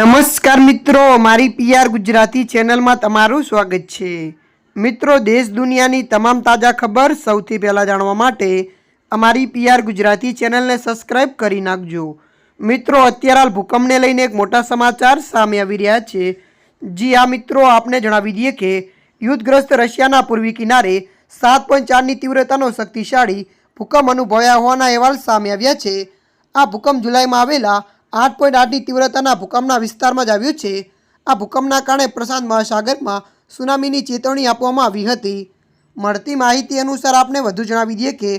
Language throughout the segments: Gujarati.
નમસ્કાર મિત્રો, મારી પીઆર ગુજરાતી ચેનલમાં તમારું સ્વાગત છે. મિત્રો, દેશ દુનિયાની તમામ તાજા ખબર સૌથી પહેલાં જાણવા માટે અમારી પીઆર ગુજરાતી ચેનલને સબસ્ક્રાઈબ કરી નાખજો. મિત્રો, અત્યારે હાલ ભૂકંપને લઈને એક મોટા સમાચાર સામે આવી રહ્યા છે. જી આ મિત્રો, આપને જણાવી દઈએ કે યુદ્ધગ્રસ્ત રશિયાના પૂર્વી કિનારે સાત પોઈન્ટ ચારની તીવ્રતાનો શક્તિશાળી ભૂકંપ અનુભવ્યા હોવાના અહેવાલ સામે આવ્યા છે. આ ભૂકંપ જુલાઈમાં આવેલા આઠ પોઈન્ટ આઠની તીવ્રતાના ભૂકંપના વિસ્તારમાં જ આવ્યું છે. આ ભૂકંપના કારણે પ્રશાંત મહાસાગરમાં સુનામીની ચેતવણી આપવામાં આવી હતી. મળતી માહિતી અનુસાર આપણે વધુ જણાવી દઈએ કે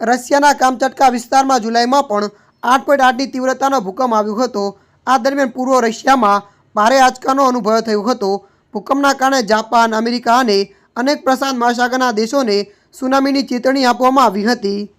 રશિયાના કામચટકા વિસ્તારમાં જુલાઈમાં પણ આઠ પોઈન્ટ આઠની તીવ્રતાનો ભૂકંપ આવ્યો હતો. આ દરમિયાન પૂર્વ રશિયામાં ભારે આંચકાનો અનુભવ થયો હતો. ભૂકંપના કારણે જાપાન, અમેરિકા અને અનેક પ્રશાંત મહાસાગરના દેશોને સુનામીની ચેતવણી આપવામાં આવી હતી.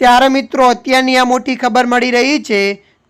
ત્યારે મિત્રો, અત્યારની આ મોટી ખબર મળી રહી છે